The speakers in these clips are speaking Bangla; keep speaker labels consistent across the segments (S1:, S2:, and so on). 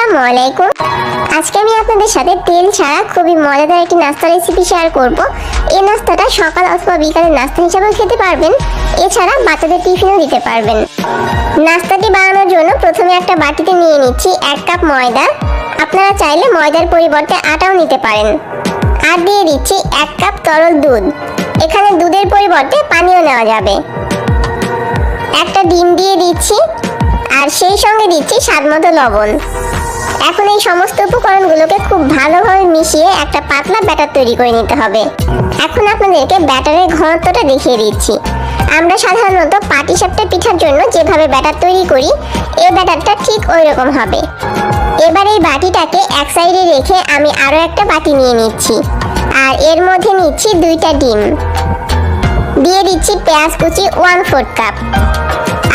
S1: আসসালামু আলাইকুম। আজকে আমি আপনাদের সাথে তেল ছাড়া খুবই মজাদার একটি নাস্তা রেসিপি শেয়ার করব। এই নাস্তাটা সকাল অথবা বিকালে নাস্তা হিসাবেও খেতে পারবেন। এছাড়া বাচ্চাদের টিফিনও দিতে পারবেন। নাস্তাটি বানানোর জন্য প্রথমে একটা বাটিতে নিয়ে নিচ্ছি এক কাপ ময়দা। আপনারা চাইলে ময়দার পরিবর্তে আটাও নিতে পারেন। আর দিয়ে দিচ্ছি এক কাপ তরল দুধ। এখানে দুধের পরিবর্তে পানিও নেওয়া যাবে। একটা ডিম দিয়ে দিচ্ছি। আর সেই সঙ্গে দিচ্ছি স্বাদ মতো লবণ। এখন এই সমস্ত উপকরণগুলোকে খুব ভালোভাবে মিশিয়ে একটা পাতলা ব্যাটার তৈরি করে নিতে হবে। এখন আপনাদেরকে ব্যাটারের ঘনত্বটা দেখিয়ে দিচ্ছি। আমরা সাধারণত পাটিসাপটা পিঠার জন্য যেভাবে ব্যাটার তৈরি করি এই ব্যাটারটা ঠিক ওই রকম হবে। এবার এই বাটিটাকে এক সাইডে রেখে আমি আরও একটা বাটি নিয়ে নিচ্ছি। আর এর মধ্যে নিচ্ছি দুইটা ডিম। দিয়ে দিচ্ছি পেঁয়াজ কুচি ওয়ান ফোর্থ কাপ।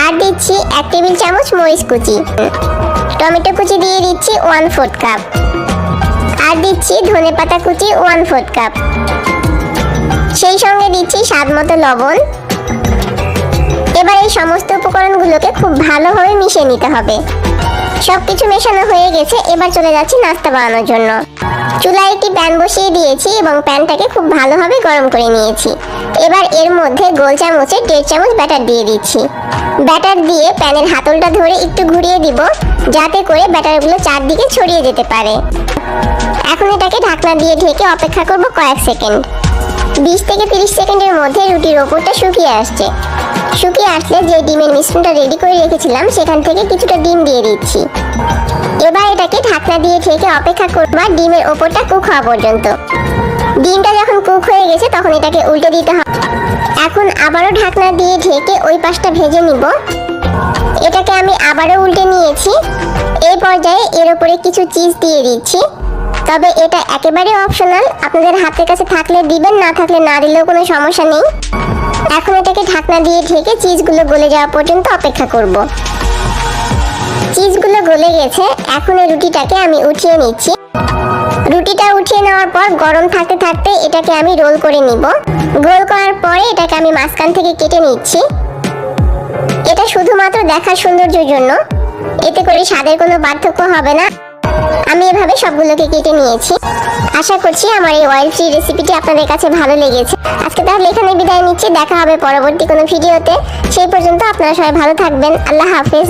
S1: আর দিচ্ছি এক টেবিল চামচ মরিচ কুচি। টমেটো কুচি দিয়ে দিচ্ছি ওয়ান ফোর্থ কাপ আর দিচ্ছি ধনে পাতা কুচি ওয়ান ফোর্থ কাপ সেই সঙ্গে দিচ্ছি স্বাদ মতো লবণ। এবার এই সমস্ত উপকরণগুলোকে খুব ভালোভাবে মিশিয়ে নিতে হবে। সবকিছু মেশানো হয়ে গেছে, এবার চলে যাচ্ছি নাস্তা বানানোর জন্য। চুলায় একটি প্যান বসিয়ে দিয়েছি এবং প্যানটাকে খুব ভালোভাবে গরম করে নিয়েছি। এবার এর মধ্যে গোল চামচে দেড় চামচ ব্যাটার দিয়ে দিচ্ছি। ব্যাটার দিয়ে প্যানের হাতলটা ধরে একটু ঘুরিয়ে দিব, যাতে করে ব্যাটারগুলো চারদিকে ছড়িয়ে যেতে পারে। এখন এটাকে ঢাকনা দিয়ে ঢেকে অপেক্ষা করব কয়েক সেকেন্ড। বিশ থেকে তিরিশ সেকেন্ডের মধ্যে রুটির ওপরটা শুকিয়ে আসছে। শুকিয়ে আসলে যে ডিমের মিশ্রণটা রেডি করে রেখেছিলাম, সেখান থেকে কিছুটা ডিম দিয়ে দিচ্ছি। এবার এটাকে ঢাকনা দিয়ে ঢেকে অপেক্ষা করব ডিমের ওপরটা কুক হওয়া পর্যন্ত। ডিমটা যখন কুক হয়ে গেছে, তখন এটাকে উল্টে দিতে হবে। এখন আবারও ঢাকনা দিয়ে ঢেকে ওই পাশটা ভেজে নিব। এটাকে আমি আবারও উল্টে নিয়েছি। এই পর্যায়ে এর উপরে কিছু চিজ দিয়ে দিচ্ছি। তবে এটা একেবারে অপশনাল আপনাদের হাতের কাছে থাকলে দিবেন, না থাকলে না দিলেও কোনো সমস্যা নেই। এখন এটাকে ঢাকনা দিয়ে ঢেকে চিজগুলো গলে যাওয়া পর্যন্ত অপেক্ষা করব। চিজগুলো গলে গেছে, এখন এই রুটিটাকে আমি উঠিয়ে নিচ্ছি। রুটিটা উঠিয়ে নেওয়ার পর গরম থাকতে থাকতে এটাকে আমি রোল করে নিব। গোল করার পরে এটাকে আমি মাঝখান থেকে কেটে নিচ্ছি। এটা শুধুমাত্র দেখার সৌন্দর্যের জন্য। এতে করে স্বাদের কোনো পার্থক্য হবে না। আমি এভাবে সবগুলোকে কেটে নিয়েছি। আশা করছি আমার এই অয়েল ফ্রি রেসিপিটি আপনাদের কাছে ভালো লেগেছে। আজকে তাহলে এখানে বিদায় নিচ্ছি। দেখা হবে পরবর্তী কোনো ভিডিওতে সেই পর্যন্ত আপনারা সবাই ভালো থাকবেন। আল্লাহ হাফেজ।